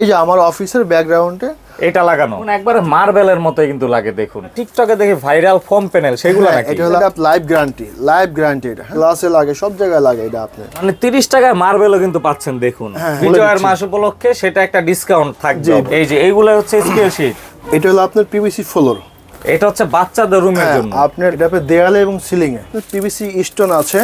এই যে আমার অফিসের ব্যাকগ্রাউন্ডে এটা লাগানো। একবারে মার্বেলের মতো কিন্তু লাগে দেখুন। টিকটকে দেখে ভাইরাল ফোম প্যানেল সেগুলো নাকি? হ্যাঁ, এটা হলো লাইভ গ্যারান্টি লাইভ গ্যারান্টি এটা গ্লাসে লাগে সব জায়গায় লাগে এটা আপনি। মানে তিরিশ টাকায় মার্বেলও কিন্তু পাচ্ছেন দেখুন। হ্যাঁ, বিজয়ের মাস উপলক্ষে সেটা একটা ডিসকাউন্ট থাকবে। এই যে এইগুলো হচ্ছে স্কেল শিট এটা হলো আপনার পিভিসি ফ্লোর এটা হচ্ছে বাচ্চাদের রুমের জন্য। আপনার এটা দেয়ালে এবং সিলিং এ। পিভিসি স্টোন আছে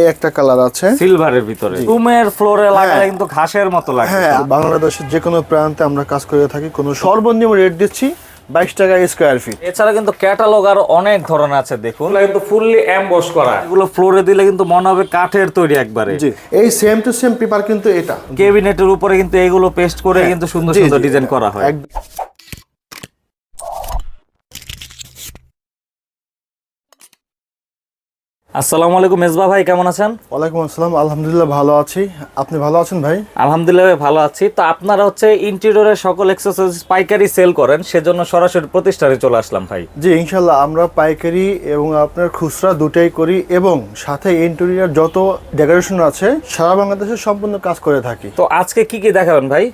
এই একটা কালার আছে। সিলভারের ভিতরে। রুমের ফ্লোরে লাগালে কিন্তু ঘাসের মতো লাগে হ্যাঁ বাংলাদেশের যে কোনো প্রান্তে আমরা কাজ করে থাকি কোনো সর্বনিম্ন রেট দিচ্ছি বাইশ টাকা স্কোয়ার ফিট এছাড়া কিন্তু ক্যাটালগ আরও অনেক ধরনের আছে দেখুন। কিন্তু ফুললি এমবস করা। এগুলো ফ্লোরে দিলে কিন্তু মনে হবে কাঠের তৈরি একবারে। এই সেম টু সেম পেপার কিন্তু এটা। কেবিনেটের উপরে কিন্তু এগুলো পেস্ট করে কিন্তু সুন্দর সুন্দর ডিজাইন করা হয়। আসসালামু আলাইকুম মেজবা ভাই কেমন আছেন? ওয়ালাইকুম আসসালাম আলহামদুলিল্লাহ ভালো আছি। আপনি ভালো আছেন ভাই? আলহামদুলিল্লাহ ভালো আছি। তো আপনারা হচ্ছে ইন্টেরিয়রের সকল এক্সেসরিজ পাইকারি সেল করেন সেজন্য সরাসরি প্রতিষ্ঠানে চলে আসলাম ভাই। জি ইনশাল্লাহ আমরা পাইকারি এবং আপনার খুচরা দুটাই করি এবং সাথে ইন্টেরিয়ার যত ডেকোরেশন আছে সারা বাংলাদেশে সম্পূর্ণ কাজ করে থাকি। তো আজকে কি কি দেখাবেন ভাই?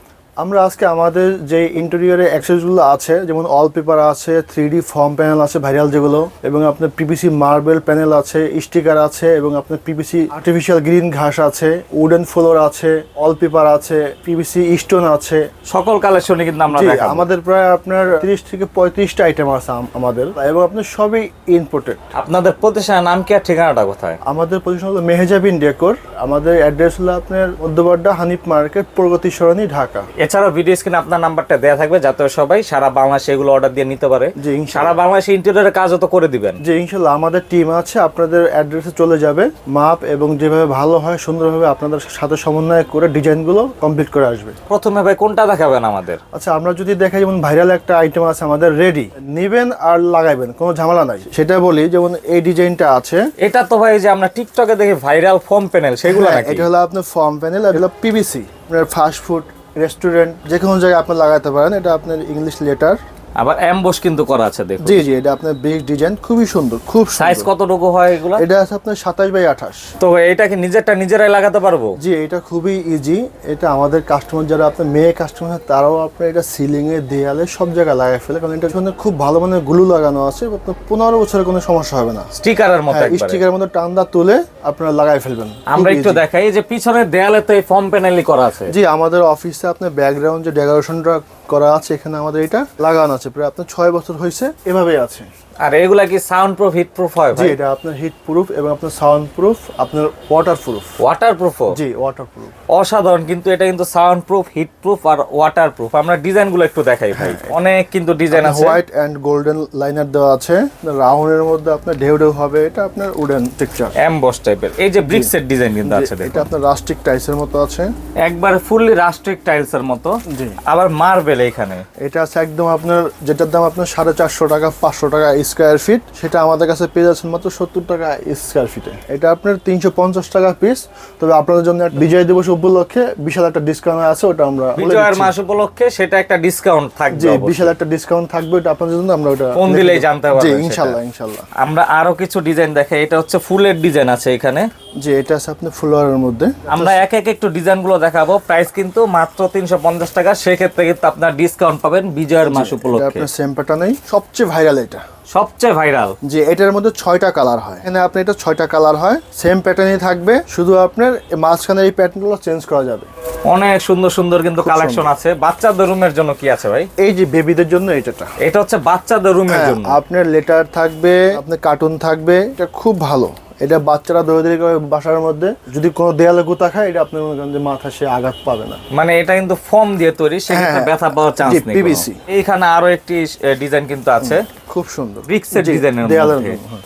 আমরা আজকে আমাদের যে ইন্টেরিয়রের অ্যাক্সেসগুলো আছে যেমন অল পেপার আছে থ্রি ফর্ম প্যানেল আছে ভাইরাল যেগুলো এবং আপনার পিপিসি মার্বেল প্যানেল আছে স্টিকার আছে এবং আপনার পিপিসি আর্টিফিশিয়াল গ্রিন ঘাস আছে উডেন ফ্লোর আছে অল পেপার আছে পিপিসি স্টোন আছে। সকল কালেকশনে কিন্তু আমরা আমাদের প্রায় আপনার তিরিশ থেকে পঁয়ত্রিশটা আইটেম আছে আমাদের এবং আপনার সবই ইম্পোর্টেড আপনাদের প্রতিষ্ঠানের নাম কি আর ঠিকানাটা কোথায়? আমাদের পজিশন হলো মেহেজাবিন ডেকোর আমাদের অ্যাড্রেস হলো আপনার মধ্যবাড্ডা হানিফ মার্কেট প্রগতি সরণি ঢাকা। এছাড়াও ভিডিও স্ক্রিনে আপনার নাম্বারটা দেওয়া থাকবে যাতে সবাই সারা বাংলাদেশে এগুলো অর্ডার দিয়ে নিতে পারে। জি, সারা বাংলাদেশে ইন্টেরিয়রের কাজও তো করে দিবেন। যে ইনশাল্লাহ আমাদের টিম আছে আপনাদের অ্যাড্রেসে চলে যাবে। মাপ এবং যেভাবে ভালো হয় সুন্দরভাবে আপনাদের সাথে সমন্বয় করে ডিজাইনগুলো কমপ্লিট করে আসবে। প্রথমে ভাই কোনটা দেখাবেন আমাদের? আচ্ছা আমরা যদি দেখাই যেমন ভাইরাল একটা আইটেম আছে আমাদের রেডি নেবেন আর লাগাইবেন কোনো ঝামেলা নাই। সেটা বলি যেমন এই ডিজাইনটা আছে। এটা তো ভাই যে আমরা টিকটকে দেখি ভাইরাল ফর্ম প্যানেল সেগুলো হ্যাঁ, নাকি? এটা হলো আপনার ফর্ম প্যানেল আর হলো পিভিসি আপনার ফাস্ট ফুড রেস্টুরেন্ট যে কোনো জায়গায় আপনি লাগাতে পারেন এটা আপনার ইংলিশ লেটার আবার এমবস কিন্তু করা আছে দেখুন। জি জি এটা আপনার বেস ডিজাইন খুবই সুন্দর খুব সাইজ সুন্দর। কতটুকু হয় এগুলো? এটা আছে আপনার সাতাশ বাই আঠাশ। তো এটা কি নিজেরটা নিজেরাই লাগাতে পারব? জি এটা খুবই ইজি এটা আমাদের কাস্টমার যারা আপনার মেয়ে কাস্টমার তারাও আপনার এটা সিলিং এ দেয়ালে সব জায়গায় লাগাই ফেলে। কারণ এটা জন্য খুব ভালো মানে গ্লু লাগানো আছে আপনার পনেরো বছরের কোনো সমস্যা হবে না। স্টিকারের মতো হ্যাঁ একবারে। স্টিকের মধ্যে টান্দা তুলে আপনারা লাগায় ফেলবেন। আমরা একটু দেখাই যে পিছনের দেয়ালে তো এই ফর্ম প্যানেলই করা আছে। জি আমাদের অফিসে আপনার ব্যাকগ্রাউন্ড যে ডেকোরেশনটা করা আছে এখানে আমাদের এটা। লাগানো আছে প্রায় আপনার ছয় বছর হয়েছে এভাবে আছে। আর এগুলা কি সাউন্ড প্রুফ হিট প্রুফ হয় জি এটা আপনার হিট প্রুফ এবং আপনার সাউন্ড প্রুফ আপনার ওয়াটার প্রুফ ওয়াটার প্রুফ জি ওয়াটার প্রুফ অসাধারণ কিন্তু এটা কিন্তু সাউন্ড প্রুফ হিট প্রুফ আর ওয়াটার প্রুফ আমরা ডিজাইনগুলো একটু দেখাই ভাই। অনেক কিন্তু ডিজাইন আছে। হোয়াইট এন্ড গোল্ডেন লাইনার দেওয়া আছে। রাউন্ডের মধ্যে আপনার ঢেউ ঢেউ হবে এটা আপনার উডেন টেক্সচার এমবস টাইপের এই যে ব্রিক্সের ডিজাইন কিন্তু আছে এটা আপনার রাস্টিক টাইসের মতো আছে। একবার ফুললি রাস্ট্রিক টাইলস এর মতো। জি। আবার মার্বেল এখানে এটা আছে একদম আপনার যেটার দাম আপনার সাড়ে চারশো টাকা পাঁচশো টাকা স্কোয়ার ফিট সেটা আমাদের কাছে পেয়ে যাচ্ছেন মাত্র সত্তর টাকা স্কোয়ার ফিটে এটা আপনার তিনশো পঞ্চাশ টাকা পিস তবে আপনাদের জন্য বিজয় দিবস উপলক্ষে বিশাল একটা ডিসকাউন্ট আছে ওটা আমরা বিজয়ের মাস উপলক্ষে সেটা একটা ডিসকাউন্ট থাকবে। বিশাল একটা ডিসকাউন্ট থাকবে ওটা আপনাদের জন্য আমরা ওটা ফোন দিলেই জানতে পারবেন সেটা। ইনশাল্লাহ ইনশাল্লাহ। আমরা আরও কিছু ডিজাইন দেখাই। এটা হচ্ছে ফুলের ডিজাইন আছে এখানে। জি এটা আছে আপনার ফ্লোয়ারের মধ্যে। আমরা এক এক একটু ডিজাইনগুলো দেখাবো। প্রাইস কিন্তু মাত্র তিনশো পঞ্চাশ টাকা। সেক্ষেত্রে কিন্তু আপনার ডিসকাউন্ট পাবেন বিজয়ের মাস এটা উপলক্ষে। আপনার সেম প্যাটার্নেই সবচেয়ে ভাইরাল এটা। সবচেয়ে ভাইরাল যে এটার মধ্যে ছয়টা কালার হয়। এখানে আপনার এটা ছয়টা কালার হয়। সেম প্যাটার্নই থাকবে। শুধু আপনার মাঝখানে এই প্যাটার্নগুলো চেঞ্জ করা যাবে। অনেক সুন্দর সুন্দর কিন্তু কালেকশন আছে। বাচ্চাদের রুমের জন্য কি আছে ভাই? এই যে বেবিদের জন্য এটাটা এটা হচ্ছে বাচ্চাদের রুমের হ্যাঁ, জন্য। আপনার লেটার থাকবে আপনার কার্টুন থাকবে। এটা খুব ভালো। এটা বাচ্চারা দৌড়াদৌড়ি করে বাসার মধ্যে যদি কোনো দেয়ালে গুতা খায় এটা আপনি মনে করেন যে মাথা সে আঘাত পাবে না। মানে এটা কিন্তু ফর্ম দিয়ে তৈরি সেক্ষেত্রে হ্যাঁ, ব্যথা পাওয়ার চান্স নেই কোনো। এইখানে আরও একটি ডিজাইন কিন্তু আছে। খুব সুন্দর। ব্রিক্সের ডিজাইনের দেয়ালের হ্যাঁ।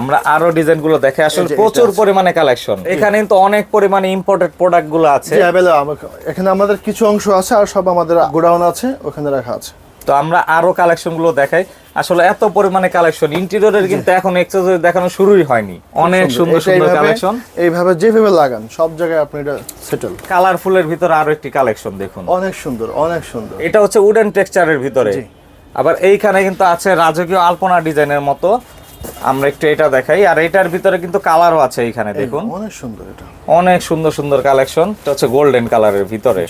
আমরা আরও ডিজাইনগুলো দেখে আসলে প্রচুর পরিমাণে কালেকশন এখানে কিন্তু অনেক পরিমাণে ইম্পোর্টেড প্রোডাক্টগুলো আছে। এখানে আমাদের কিছু অংশ আছে আর সব আমাদের গোডাউন আছে ওখানে রাখা আছে। তো আমরা আরও কালেকশনগুলো দেখাই। আসলে এত পরিমাণে কালেকশন ইন্টেরিয়রের কিন্তু এখন এক্সেসরি দেখানো শুরুই হয়নি। অনেক সুন্দর। সুন্দর কালেকশন এইভাবে যেভাবে লাগান সব জায়গায় আপনি এটা সেটেল কালারফুলের ভিতরে আরও একটি কালেকশন দেখুন। অনেক সুন্দর অনেক সুন্দর। এটা হচ্ছে উডেন টেক্সচারের ভিতরে। আবার এইখানে কিন্তু আছে রাজকীয় আলপনা ডিজাইনের মতো। আমরা একটু এটা দেখাই। আর এটার ভিতরে কিন্তু কালারও আছে এইখানে দেখুন। অনেক সুন্দর এটা। অনেক সুন্দর সুন্দর কালেকশন এটা হচ্ছে গোল্ডেন কালারের ভিতরে।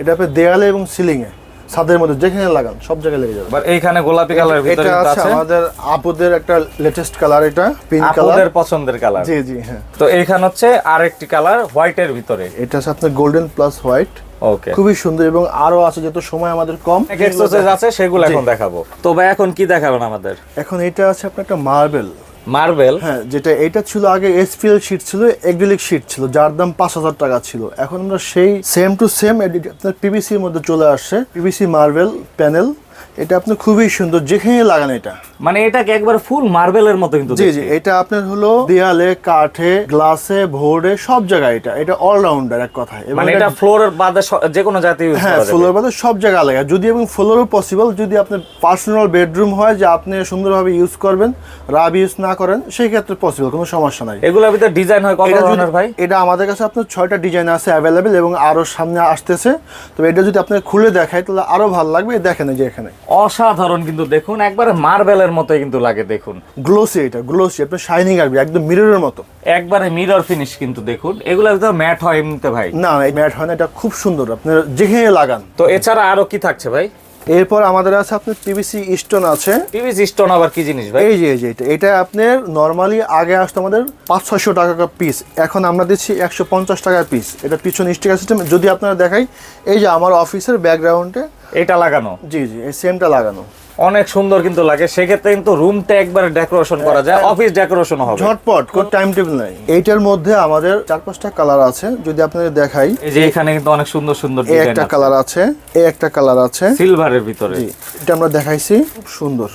এটা আপনি দেয়ালে এবং সিলিং এ ছাদের মধ্যে যেখানে লাগান সব জায়গায় লেগে যাবে। এবার এইখানে গোলাপি কালারের ভিতরে এটা আছে আমাদের আপুদের একটা লেটেস্ট কালার এটা পিঙ্ক কালার আপনাদের পছন্দের কালার জি জি হ্যাঁ। তো এইখানে হচ্ছে আরেকটি কালার হোয়াইটের ভিতরে। এটা আছে আপনার গোল্ডেন প্লাস হোয়াইট ওকে খুবই সুন্দর এবং আরও আছে যেহেতু সময় আমাদের কম এক্সারসাইজ আছে সেগুলো এখন দেখাবো। তো ভাই এখন কি দেখাবেন আমাদের? এখন এটা আছে আপনার একটা মার্বেল মার্বেল হ্যাঁ যেটা এটা ছিল আগে এসপিএল শীট ছিল এগ্রিলিক শীট ছিল, যার দাম পাঁচ হাজার টাকা ছিল। এখন আমরা সেই সেম টু সেম আপনার পিভিসির মধ্যে চলে আসছে পিভিসি মার্বেল প্যানেল এটা আপনি খুবই সুন্দর যেখানে লাগান এটা। মানে এটাকে একবার ফুল মার্বেলের মতো কিন্তু জি জি এটা আপনার হলো দেয়ালে কাঠে গ্লাসে বোর্ডে সব জায়গায় এটা। এটা অলরাউন্ডার এক কথায়। মানে এটা- ফ্লোরের বাদে যে কোনো জাতীয় ইউজ হ্যাঁ করা যাবে ফ্লোর বাদে সব জায়গায় লাগে যদি এবং ফ্লোরও পসিবল যদি আপনার পার্সোনাল বেডরুম হয় যে আপনি সুন্দরভাবে ইউজ করবেন রাব ইউজ না করেন সেই ক্ষেত্রে পসিবল কোনো সমস্যা নাই। এগুলোর ভিতরে ডিজাইন হয় কত এটা ধরনের ভাই? এটা আমাদের কাছে আপনার ছয়টা ডিজাইন আছে অ্যাভেলেবেল এবং আরও সামনে আসতেছে। তবে এটা যদি আপনি খুলে দেখায় তাহলে আরও ভালো লাগবে। দেখেন এই যে এখানে। অসাধারণ কিন্তু দেখুন একবারে মার্বেলের মতো কিন্তু লাগে দেখুন। গ্লোসি এটা গ্লোসি আপনার শাইনিং আসবে একদম মিররের মতো। একবারে মিরর ফিনিশ কিন্তু দেখুন। এগুলো একদম ম্যাট হয় এমনিতে ভাই। না না এই ম্যাট হয় না এটা খুব সুন্দর আপনার যেখানে লাগান। তো এছাড়া আরও কি থাকছে ভাই? এরপর আমাদের আছে আপনার পিভিসি স্টোন আছে। পিভিসি স্টোন আবার কি জিনিস ভাই? এই যে এই যে এটা এটা আপনার নরমালি আগে আসতো আমাদের পাঁচ ছয়শো টাকা পিস এখন আমরা দিচ্ছি একশো পঞ্চাশ টাকার পিস এটা পিছন স্টিকার সিস্টেম যদি আপনারা দেখাই এই যে আমার অফিসের ব্যাকগ্রাউন্ডে এটা লাগানো? জি জি এই সেমটা লাগানো। অনেক সুন্দর কিন্তু লাগে। সেক্ষেত্রে কিন্তু রুমটা একবার ডেকোরেশন করা যায় অফিস ডেকোরেশন হবে। ঝটপট কোন টাইম টেবিল নাই। এইটার মধ্যে আমাদের চার পাঁচটা কালার আছে যদি আপনাদের দেখাই। এই যে এখানে কিন্তু অনেক সুন্দর সুন্দর এই ডিজাইন একটা কালার আছে। এই একটা কালার আছে। সিলভারের ভিতরে। জি এটা আমরা দেখাইছি খুব সুন্দর।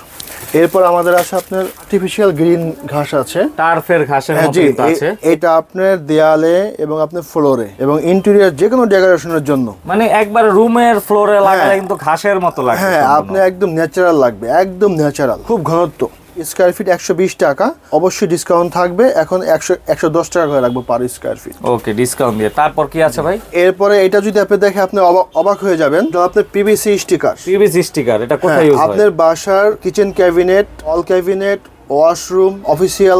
এরপর আমাদের আছে আপনার আর্টিফিশিয়াল গ্রিন ঘাস আছে। টার্ফের ঘাসের হ্যাঁ মতো আছে। এটা আপনার দেয়ালে এবং আপনার ফ্লোরে এবং ইন্টেরিয়র যে কোনো ডেকোরেশনের জন্য। মানে একবার রুমের ফ্লোরে লাগালে কিন্তু ঘাসের মতো লাগে হ্যাঁ আপনি একদম ন্যাচারাল লাগবে একদম ন্যাচারাল খুব ঘনত্ব। স্কোয়ার ফিট একশো বিশ টাকা। অবশ্যই ডিসকাউন্ট থাকবে। এখন একশো একশো দশ টাকা করে রাখব per square feet okay discount দিয়ে। তারপর কি আছে ভাই? এরপরে এটা যদি আপনি দেখে আপনি অবাক হয়ে যাবেন আপনার পিভিসি স্টিকার পিভিসি স্টিকার এটা কোথায় ইউজ হ্যাঁ, আপনার বাসার kitchen cabinet all cabinet washroom official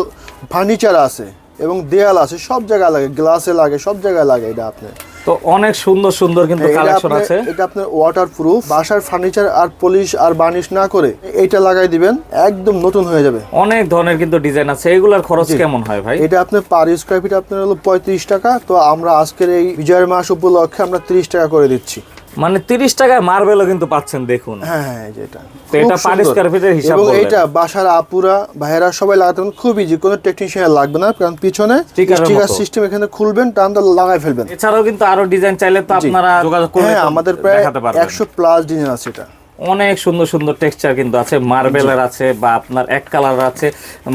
furniture আছে এবং দেয়াল আছে সব জায়গায় লাগে গ্লাসে লাগে সব জায়গায় লাগে এটা আপনার। তো অনেক সুন্দর সুন্দর কিন্তু কালেকশন আছে। এটা আপনার ওয়াটার প্রুফ বাসার ফার্নিচার আর পলিশ আর বার্নিশ না করে এইটা লাগাই দিবেন একদম নতুন হয়ে যাবে। অনেক ধরনের কিন্তু ডিজাইন আছে। এগুলার খরচ কেমন হয় ভাই? এটা আপনার পার স্কোয়ার ফিট আপনার হলো পঁয়ত্রিশ টাকা। তো আমরা আজকের এই বিজয়ের মাস উপলক্ষে আমরা তিরিশ টাকা করে দিচ্ছি। মানে তিরিশ টাকায় মার্বেলও কিন্তু পাচ্ছেন দেখুন। হ্যাঁ হ্যাঁ এটা। তো এটা হিসাব বাসার আপুরা ভাইয়েরা সবাই লাগাতে পারেন খুব ইজি কোনো টেকনিশিয়ান লাগবে না কারণ পিছনে স্টিকার সিস্টেম এখানে খুলবেন টান লাগাই ফেলবেন। এছাড়াও কিন্তু আরও ডিজাইন চাইলে তো আপনারা যোগাযোগ হ্যাঁ আমাদের প্রায় দেখাতে পারবেন। একশো প্লাস ডিজাইন আছে এটা। অনেক সুন্দর সুন্দর টেক্সচার কিন্তু আছে। মার্বেলের আছে বা আপনার এক কালার আছে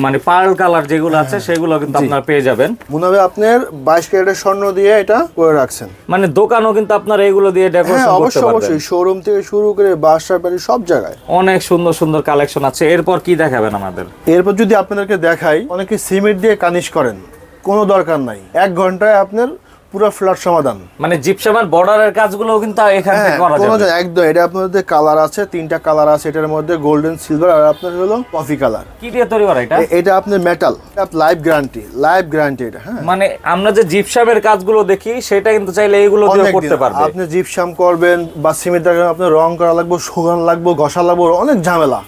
মানে পার্ল কালার যেগুলো আছে হ্যাঁ, সেগুলো কিন্তু আপনার পেয়ে যাবেন। মনে হবে আপনার বাইশ ক্যারেটের স্বর্ণ দিয়ে এটা করে রাখছেন। মানে দোকানও কিন্তু আপনার এগুলো দিয়ে হ্যাঁ ডেকোরেশন করতে অবশ্যই পারবেন। অবশ্যই। শোরুম থেকে শুরু করে বাসা বাড়ি সব জায়গায়। অনেক সুন্দর সুন্দর কালেকশন আছে। এরপর কি দেখাবেন আমাদের? এরপর যদি আপনাদেরকে দেখাই অনেকে সিমেন্ট দিয়ে কানিশ করেন। কোনো দরকার নাই। এক ঘন্টায় আপনার পুরো ফ্ল্যাট সমাধান। মানে জিপসামের বর্ডারের কাজগুলো কিন্তু এখান হ্যাঁ থেকে করা যাবে। একদম এটা আপনাদের কালার আছে তিনটা কালার আছে এটার মধ্যে গোল্ডেন সিলভার আর আপনার হলো কফি কালার কি দিয়ে তৈরি করা এটা? এটা আপনার metal life guarantee life guarantee এটা হ্যাঁ। মানে আমরা যে জিপসামের কাজগুলো দেখি সেটা কিন্তু চাইলে এইগুলো দিয়ে করতে। পারবে। আপনি জিপসাম করবেন বা সিমেন্ট আপনার রং করা লাগবে শুকান লাগবে ঘষা লাগবে অনেক ঝামেলা।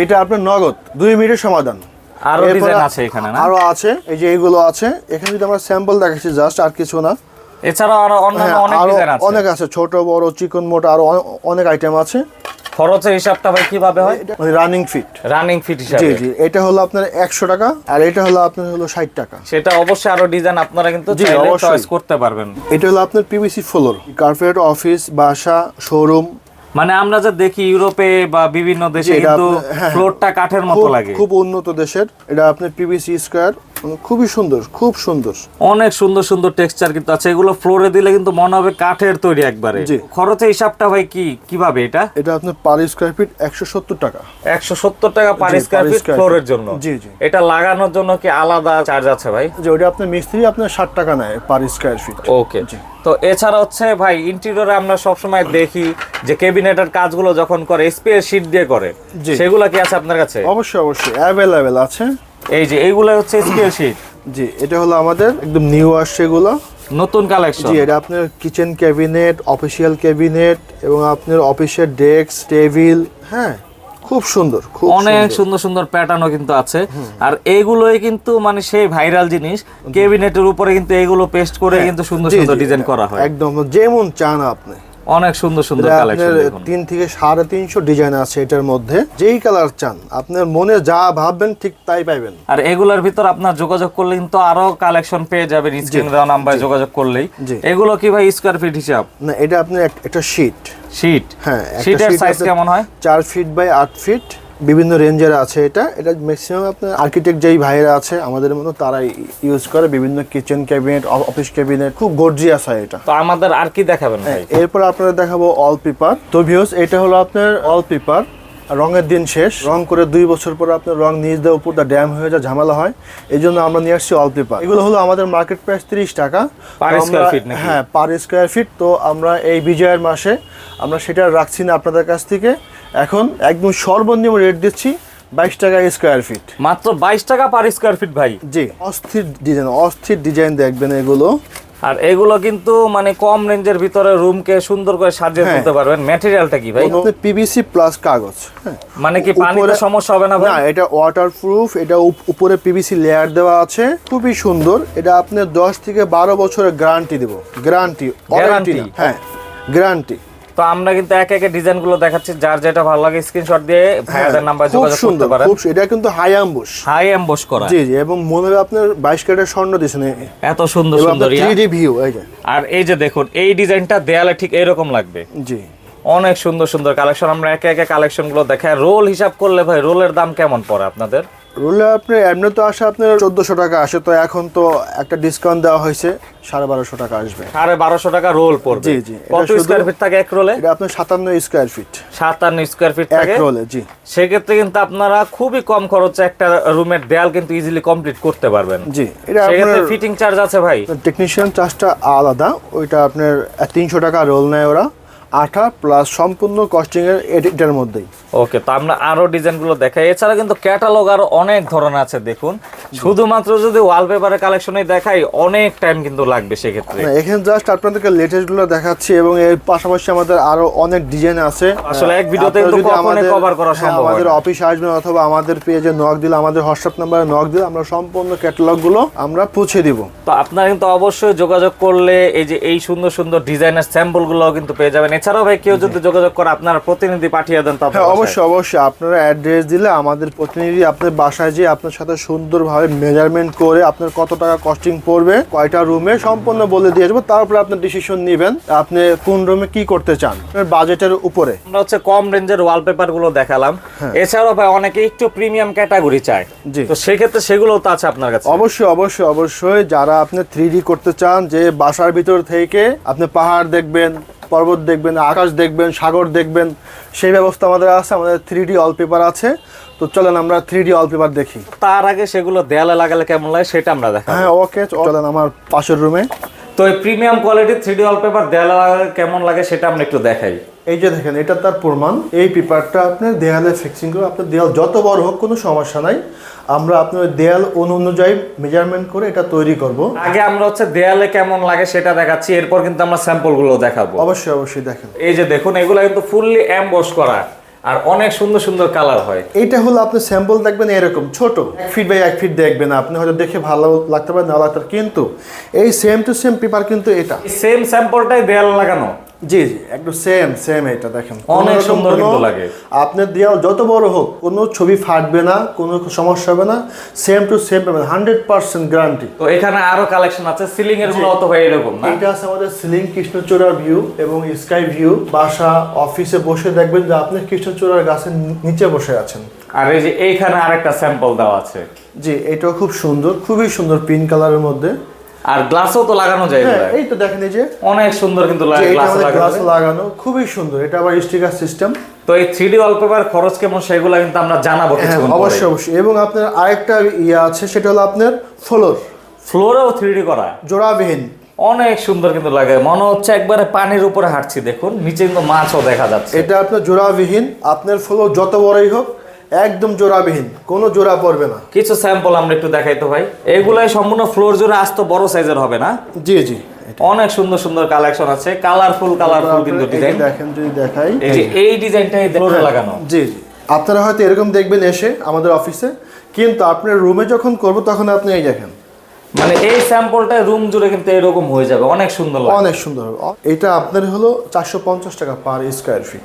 এটা আপনার নগদ দুই মিনিটের সমাধান। আরও ডিজাইন আছে এখানে না? আরও আছে এই যে এইগুলো আছে এখানে যদি আমরা স্যাম্পল দেখাচ্ছি জাস্ট আর কিছু না এছাড়াও আরও অন্যান্য হ্যাঁ, অনেক ডিজাইন আছে। অনেক আছে ছোট বড় চিকন মোটা আরও অনেক আইটেম আছে। খরচের হিসাবটা ভাই কীভাবে হয়? রানিং ফিট রানিং ফিট জি হিসাবে। জি এটা হলো আপনার একশো টাকা আর এটা হলো আপনার হলো ষাট টাকা। সেটা অবশ্যই আরও ডিজাইন আপনারা কিন্তু চাইলে। চয়েস করতে পারবেন। এটা হলো আপনার পিভিসি ফ্লোর কার্পেট অফিস বাসা শোরুম মানে আমরা যা দেখি ইউরোপে বা বিভিন্ন দেশে কিন্তু হ্যাঁ, ফ্লোরটা কাঠের মতো লাগে। খুব উন্নত দেশের। এটা আপনার পিভিসি স্কোয়ার খুবই সুন্দর খুব সুন্দর। অনেক সুন্দর সুন্দর টেক্সচার কিন্তু আছে। এগুলো ফ্লোরে দিলে কিন্তু মনে হবে কাঠের তৈরি একবারে। জি। খরচের হিসাবটা ভাই কি কীভাবে এটা? এটা আপনার পার স্কোয়ার ফিট একশো সত্তর টাকা। একশো সত্তর টাকা পার স্কোয়ার ফিট ফ্লোরের জন্য। জি, জি। এটা লাগানোর জন্য কি আলাদা চার্জ আছে ভাই? যে ওটা আপনার মিস্ত্রি আপনার ষাট টাকা নেয় পার স্কোয়ার ফিট ওকে তো এছাড়া হচ্ছে ভাই ইন্টেরিয়রে আমরা সবসময় দেখি যে ক্যাবিনেটের কাজগুলো যখন করে স্পেয়ার শিট দিয়ে করে। সেগুলো কি আছে আপনার কাছে? অবশ্যই অবশ্যই। অ্যাভেলেবেল আছে। এই যে এইগুলো হচ্ছে স্পেয়ার শিট জি এটা হলো আমাদের একদম নিউ আসছে এগুলো। নতুন কালেকশন জি এটা আপনার কিচেন ক্যাবিনেট অফিসিয়াল ক্যাবিনেট এবং আপনার অফিসের ডেস্ক টেবিল হ্যাঁ খুব সুন্দর খুব অনেক সুন্দর। সুন্দর প্যাটার্নও কিন্তু আছে। আর এইগুলোই কিন্তু মানে সেই ভাইরাল জিনিস। কেবিনেটের উপরে কিন্তু এগুলো পেস্ট করে কিন্তু সুন্দর হ্যাঁ। সুন্দর ডিজাইন করা হয়। একদম যেমন চান আপনি। অনেক সুন্দর সুন্দর কালেকশন তিন থেকে সাড়ে তিনশো ডিজাইন আছে এটার মধ্যে। যেই কালার চান আপনার মনে যা ভাববেন ঠিক তাই পাইবেন। আর এগুলার ভিতর আপনার যোগাযোগ করলে কিন্তু আরও কালেকশন পেয়ে যাবেন স্ক্রিনে দেওয়া নাম্বারে যোগাযোগ করলেই। এগুলো কি ভাই স্কোয়ার ফিট হিসাব? না এটা আপনার এক- একটা শীট শীট হ্যাঁ শীটের সাইজ কেমন হয়? চার ফিট বাই আট ফিট বিভিন্ন রেঞ্জের আছে এটা। এটা ম্যাক্সিমাম আপনার আর্কিটেক্ট যেই ভাইয়েরা আছে আমাদের মতো তারাই ইউজ করে। বিভিন্ন কিচেন ক্যাবিনেট অফিস ক্যাবিনেট খুব গর্জিয়াস হয় এটা। তো আমাদের আর কি দেখাবেন ভাই? এরপর আপনারা দেখাবো অল পেপার তো ভিউস এটা হলো আপনার অল পেপার রঙের দিন শেষ। রং করে দুই বছর পর আপনার রং নিজ দেওয়ার উপর দা ড্যাম হয়ে যায় ঝামেলা হয়। এই জন্য আমরা নিয়ে আসছি অল পেপার এগুলো হলো আমাদের মার্কেট প্রাইস তিরিশ টাকা? হ্যাঁ পার স্কোয়ার ফিট তো আমরা এই বিজয়ের মাসে আমরা সেটা রাখছি না আপনাদের কাছ থেকে। এখন একদম সর্বনিম্ন রেট দিচ্ছি বাইশ টাকা স্কোয়ার ফিট মাত্র বাইশ টাকা পার স্কোয়ার ফিট ভাই। জি অস্থির ডিজাইন অস্থির ডিজাইন দেখবেন এগুলো। আর এগুলো কিন্তু মানে কম রেঞ্জের ভিতরে রুমকে সুন্দর করে সাজিয়ে হ্যাঁ। তুলতে পারবেন। ম্যাটেরিয়ালটা কি ভাই? পিভিসি প্লাস কাগজ হ্যাঁ। মানে কি পানিতে সমস্যা হবে না ভাই? না এটা ওয়াটারপ্রুফ এটা উপ- উপরে পিভিসি লেয়ার দেওয়া আছে। খুবই সুন্দর। এটা আপনার দশ থেকে বারো বছরের গ্যারান্টি দেবো। গ্যারান্টি ওয়ারেন্টি হ্যাঁ গ্যারান্টি তো আমরা কিন্তু এক একে ডিজাইনগুলো দেখাচ্ছি। যার যেটা ভালো লাগে স্ক্রিনশট দিয়ে ভাইয়াদের নাম্বার হ্যাঁ, যোগাযোগ করতে পারেন। খুব সু- এটা কিন্তু হাই অ্যাম্বুশ হাই এমবস করা। জি জি এবং মনে হবে আপনার বাইশ ক্যারেটের স্বর্ণ দিয়েছেন। এত সুন্দর সুন্দর ইয়া। থ্রি ভিউ এই যে। আর এই যে দেখুন এই ডিজাইনটা দেয়ালে ঠিক এরকম লাগবে। জি। অনেক সুন্দর সুন্দর কালেকশন আমরা একে একে কালেকশনগুলো দেখাই। রোল হিসাব করলে ভাই রোলের দাম কেমন পড়ে আপনাদের? রুলে আপনি এমনি তো আসে আপনার চোদ্দোশো টাকা আসে তো এখন তো একটা ডিসকাউন্ট দেওয়া হয়েছে সাড়ে বারোশো টাকা আসবে। সাড়ে বারোশো টাকা রোল পড়বে। জি, জি। কত স্কোয়ার ফিট থাকে এক রোলে এটা আপনার সাতান্ন স্কোয়ার ফিট সাতান্ন স্কোয়ার ফিট এক রোলে জি। সেক্ষেত্রে কিন্তু আপনারা খুবই কম খরচে একটা রুমের দেয়াল কিন্তু ইজিলি কমপ্লিট করতে পারবেন। জি এটা সেক্ষেত্রে ফিটিং চার্জ আছে ভাই। টেকনিশিয়ান চার্জটা আলাদা ওইটা আপনার তিনশো টাকা রোল নেয় ওরা। আঠা প্লাস সম্পূর্ণ কস্টিং এর মধ্যেই। ওকে তো আমরা আরও ডিজাইনগুলো দেখাই। এছাড়া কিন্তু ক্যাটালগ আরও অনেক ধরনের আছে দেখুন। শুধুমাত্র যদি ওয়ালপেপারের কালেকশনে দেখাই অনেক টাইম কিন্তু লাগবে সেক্ষেত্রে। এখানে জাস্ট আপনাদেরকে লেটেস্টগুলো দেখাচ্ছি এবং এর পাশাপাশি আমাদের আরও অনেক ডিজাইন আছে। আসলে এক ভিডিওতে কিন্তু আমাদের- cover করা হ্যাঁ, সম্ভব আমাদের। অফিসে আসবেন অথবা আমাদের পেজে নক দিলে আমাদের হোয়াটসঅ্যাপ নাম্বারে নক দিলে আমরা সম্পূর্ণ ক্যাটালগগুলো আমরা পৌঁছে দিব। তো আপনারা কিন্তু অবশ্যই যোগাযোগ করলে এই যে এই সুন্দর সুন্দর ডিজাইনের স্যাম্পলগুলো কিন্তু পেয়ে যাবেন। এছাড়াও ভাই কেউ যদি যোগাযোগ করে আপনারা প্রতিনিধি পাঠিয়ে দেন তো আপনার হ্যাঁ অবশ্যই অবশ্যই। আপনারা অ্যাড্রেস দিলে আমাদের প্রতিনিধি আপনার বাসায় যেয়ে আপনার সাথে সুন্দরভাবে মেজারমেন্ট করে আপনার কত টাকা কস্টিং পড়বে কয়টা রুমে সম্পূর্ণ বলে দিয়ে যাব তারপরে আপনার ডিসিশন নেবেন আপনি কোন রুমে কি করতে চান বাজেটের উপরে। আমরা হচ্ছে কম রেঞ্জের ওয়ালপেপারগুলো দেখালাম এছাড়াও ভাই অনেকে একটু প্রিমিয়াম ক্যাটাগরি চায়। হ্যাঁ। জি। তো সেক্ষেত্রে সেগুলো তো আছে আপনার কাছে। অবশ্যই অবশ্যই অবশ্যই। যারা আপনি থ্রি করতে চান যে বাসার ভিতর থেকে আপনি পাহাড় দেখবেন পর্বত দেখবেন আকাশ দেখবেন সাগর দেখবেন সেই ব্যবস্থা আমাদের আছে আমাদের থ্রি ডি পেপার আছে। তো চলেন আমরা থ্রি ডি পেপার দেখি। তার আগে সেগুলো দেয়ালে লাগালে কেমন লাগে সেটা আমরা দেখা হ্যাঁ ওকে চলেন আমার পাশের রুমে তো এই প্রিমিয়াম কোয়ালিটির থ্রি ডি ওয়ালপেপার দেয়ালে লাগালে কেমন লাগে সেটা আমরা একটু দেখাই। এই যে দেখেন এটা তার প্রমাণ। এই পেপারটা আপনার দেয়ালে ফিক্সিং করে আপনার দেয়াল যত বড় হোক কোনো সমস্যা নাই। আমরা আপনার দেয়াল অনু অনুযায়ী মেজারমেন্ট করে এটা তৈরি করব। আগে আমরা হচ্ছে দেয়ালে কেমন লাগে সেটা দেখাচ্ছি এরপর কিন্তু আমরা স্যাম্পলগুলো দেখাবো। অবশ্যই অবশ্যই দেখেন। এই যে দেখুন এগুলো কিন্তু ফুললি এমবস করা আর অনেক সুন্দর সুন্দর কালার হয়। এটা হলো আপনি স্যাম্পল দেখবেন এরকম ছোট। এক ফিট বাই এক ফিট দেখবেন আপনি হয়তো দেখে ভালো লাগতে পারে না লাগতে কিন্তু এই সেম টু সেম পেপার কিন্তু এটা। সেম স্যাম্পলটাই দেয়াল লাগানো। জি জি একটু সেম সেম এটা দেখেন। অনেক সুন্দর কিন্তু লাগে। আপনার যত বড় হোক কোনো ছবি ফাটবে না কোনো সমস্যা হবে না সেম টু সেম পাবেন হান্ড্রেড পার্সেন্ট গ্যারান্টি তো এখানে আরও কালেকশন আছে সিলিং এরগুলো তো ভাই এরকম না। এটা আছে আমাদের সিলিং কৃষ্ণচূড়ার ভিউ এবং স্কাই ভিউ বাসা অফিসে বসে দেখবেন যে আপনি কৃষ্ণচূড়ার গাছের নিচে বসে আছেন। আর এই যে এইখানে আরেকটা স্যাম্পল দেওয়া আছে। জি এটাও খুব সুন্দর খুবই সুন্দর পিঙ্ক কালারের মধ্যে। আর গ্লাসও তো লাগানো যায় হ্যাঁ এই তো দেখেন এই যে অনেক সুন্দর কিন্তু গ্লাস লাগানো লাগানো খুবই সুন্দর। এটা আবার স্টিকার সিস্টেম তো এই থ্রি ডি ওয়ালপেপার খরচ কেমন সেগুলো কিন্তু আমরা জানাব হ্যাঁ অবশ্যই অবশ্যই। এবং আপনার আরেকটা ইয়ে আছে সেটা হলো আপনার ফ্লোর ফ্লোরেও থ্রি ডি করা। জোড়াবিহীন। অনেক সুন্দর কিন্তু লাগে। মনে হচ্ছে একবারে পানির উপরে হাঁটছি দেখুন। নিচে কিন্তু মাছও দেখা যাচ্ছে। এটা আপনার জোড়াবিহীন। আপনার ফ্লোর যত বড়ই হোক একদম জোড়াবিহীন কোনো জোড়া পড়বে না। কিছু স্যাম্পল আমরা একটু দেখাই তো ভাই। এগুলাই সম্পূর্ণ ফ্লোর জোড়া আস্ত বড় সাইজের হবে না? জি জি অনেক সুন্দর সুন্দর কালেকশন আছে। কালারফুল কালারফুল কিন্তু ডিজাইন দেখেন যদি দেখাই। এই যে এই ডিজাইনটাই ফ্লোরে লাগানো। জি জি। আপনারা হয়তো এরকম দেখবেন এসে আমাদের অফিসে কিন্তু আপনার রুমে যখন করব তখন আপনি এই দেখেন। মানে এই স্যাম্পলটা রুম জুড়ে কিন্তু এরকম হয়ে যাবে অনেক সুন্দর লাগবে। অনেক সুন্দর হবে। এটা আপনার হলো চারশো পঞ্চাশ টাকা পার স্কোয়ার ফিট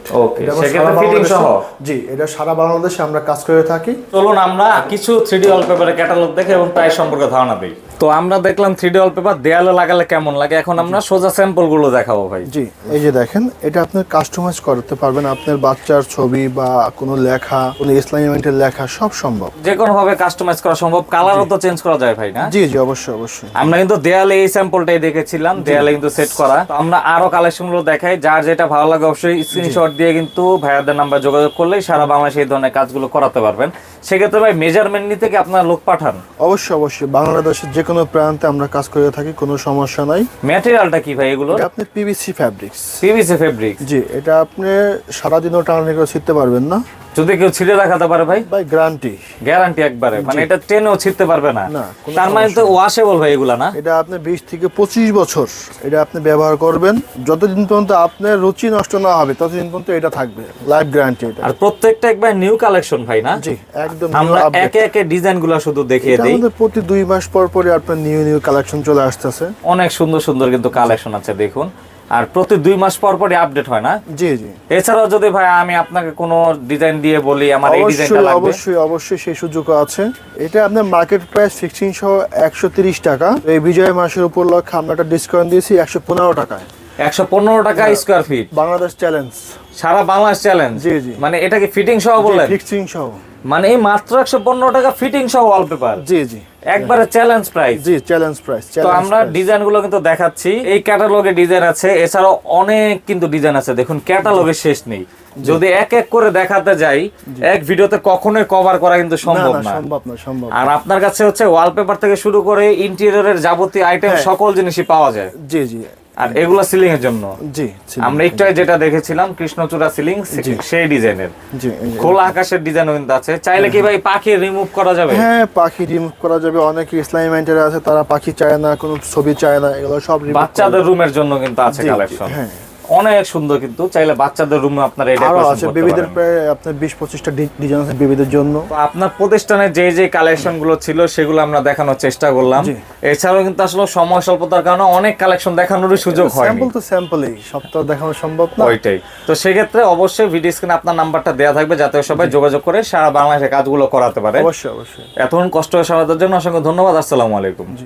সহ? জি এটা সারা বাংলাদেশে আমরা কাজ করে থাকি। চলুন আমরা কিছু থ্রিডি ওয়ালপেপারের ক্যাটালগ দেখে এবং প্রাইস সম্পর্কে ধারণা দিই। তো আমরা দেখলাম থ্রিডি ওয়ালপেপার দেয়ালে লাগালে কেমন লাগে? এখন আমরা সোজা স্যাম্পলগুলো দেখাবো ভাই। জি এই যে দেখেন এটা আপনার কাস্টমাইজ করতে পারবেন। আপনার বাচ্চার ছবি বা কোনো লেখা কোনো ইসলামিমেন্টের লেখা সব সম্ভব। যে কোনো ভাবে কাস্টমাইজ করা সম্ভব। কালারও তো চেঞ্জ করা যায় ভাই না? জি জি অবশ্যই অবশ্যই। আমরা কিন্তু দেয়ালে এই স্যাম্পলটাই দেখেছিলাম দেয়ালে কিন্তু সেট করা। আমরা আরও কালেকশনগুলো দেখাই। যার যেটা ভালো লাগে অবশ্যই স্ক্রিনশট দিয়ে কিন্তু ভাইয়াদের নাম্বার যোগাযোগ করলেই সারা বাংলাদেশে এই ধরনের কাজগুলো করাতে পারবেন। সেক্ষেত্রে ভাই মেজারমেন্ট নিতে কি আপনারা লোক পাঠান? অবশ্যই অবশ্যই। বাংলাদেশের যে কোনো প্রান্তে আমরা কাজ করে থাকি কোনো সমস্যা নাই। ম্যাটেরিয়ালটা কি ভাই এগুলো আপনি পিভিসি ফ্যাব্রিক্স পিভিসি ফেব্রিক জি এটা আপনি সারাদিনও টানানি করে ছিটতে পারবেন না। যদি কেউ ছিঁড়ে রাখাতে পারে ভাই? বাই গ্যারান্টি গ্যারান্টি একবারে। মানে এটা টেনেও ছিঁড়তে পারবে না। তার মানে তো ওয়াশেবল ভাই এগুলা না? এটা আপনি বিশ থেকে পঁচিশ বছর এটা আপনি ব্যবহার করবেন। যতদিন পর্যন্ত আপনার রুচি নষ্ট না হবে ততদিন পর্যন্ত এটা থাকবে। লাইফ গ্যারান্টি এটা। আর প্রত্যেকটা একবার নিউ কালেকশন ভাই না? জি একদম আমরা। একে একে ডিজাইনগুলো শুধু দেখিয়ে দিই। আমাদের প্রতি দুই মাস পর পরে আপনার নিউ নিউ কালেকশন চলে আসতেছে। অনেক সুন্দর সুন্দর কিন্তু কালেকশন আছে দেখুন। আর প্রতি দুই মাস পর পরই আপডেট হয় না? জি জি। এছাড়াও যদি ভাই আমি আপনাকে কোনো ডিজাইন দিয়ে বলি আমার এই ডিজাইনটা লাগবে? অবশ্যই অবশ্যই সেই সুযোগ আছে। এটা আপনার মার্কেট প্রাইস ফিক্সিং সহ একশো তিরিশ টাকা। এই বিজয় মাসের উপর উপলক্ষে আমরা একটা ডিসকাউন্ট দিয়েছি একশো পনেরো টাকায়। একশো পনেরো টাকা স্কোয়ার ফিট বাংলাদেশ চ্যালেঞ্জ সারা বাংলাদেশ চ্যালেঞ্জ জি, জি। মানে এটা কি ফিটিং সহ বললেন? ফিক্সিং সহ। মানে এই মাত্র একশো পনেরো টাকা ফিটিং সহ ওয়ালপেপার জি জি। একবারে চ্যালেঞ্জ প্রাইস জি চ্যালেঞ্জ প্রাইস তো আমরা ডিজাইনগুলো কিন্তু দেখাচ্ছি। এই ক্যাটালগে ডিজাইন আছে এছাড়াও অনেক কিন্তু ডিজাইন আছে। দেখুন ক্যাটালগের শেষ নেই। যদি এক এক করে দেখাতে যাই এক ভিডিওতে কখনোই কভার করা কিন্তু সম্ভব না না। সম্ভব না সম্ভব আর আপনার কাছে হচ্ছে ওয়ালপেপার থেকে শুরু করে ইন্টেরিয়রের যাবতীয় আইটেম হ্যাঁ। সকল জিনিসই পাওয়া যায়। জি জি। আর এগুলো সিলিং এর জন্য। জি আমরা একটু যেটা দেখেছিলাম কৃষ্ণচূড়া সিলিং সেই ডিজাইনের। জি খোলা আকাশের ডিজাইন কিন্তু আছে। চাইলে কি ভাই পাখি রিমুভ করা যাবে? হ্যাঁ পাখি রিমুভ করা যাবে। অনেক ইসলামী মেন্টার আছে তারা পাখি চায় না কোনো ছবি চায় না এগুলো সব বাচ্চাদের রুমের জন্য কিন্তু আছে কালেকশন হ্যাঁ। অনেক সুন্দর কিন্তু। চাইলে বাচ্চাদের রুমে আপনারা এটা আছে বেবিদের প্রায় আপনার বিশ পঁচিশটা ডিজাইন আছে বেবিদের জন্য। তো আপনার প্রতিষ্ঠানে যে যে কালেকশনগুলো ছিল সেগুলো আমরা দেখানোর চেষ্টা করলাম। এছাড়াও কিন্তু আসলে সময় স্বল্পতার কারণে অনেক কালেকশন দেখানোর সুযোগ হয়নি। স্যাম্পল তো স্যাম্পলই সব তো দেখানো সম্ভব না। ওইটাই। তো সেক্ষেত্রে অবশ্যই ভিডিও স্ক্রিনে আপনার নাম্বারটা দেওয়া থাকবে যাতে সবাই যোগাযোগ করে সারা বাংলাদেশে কাজগুলো করাতে পারে। অবশ্যই অবশ্যই। এতক্ষণ কষ্ট হয়ে সারাদের জন্য অসংখ্য ধন্যবাদ। আসসালামু আলাইকুম।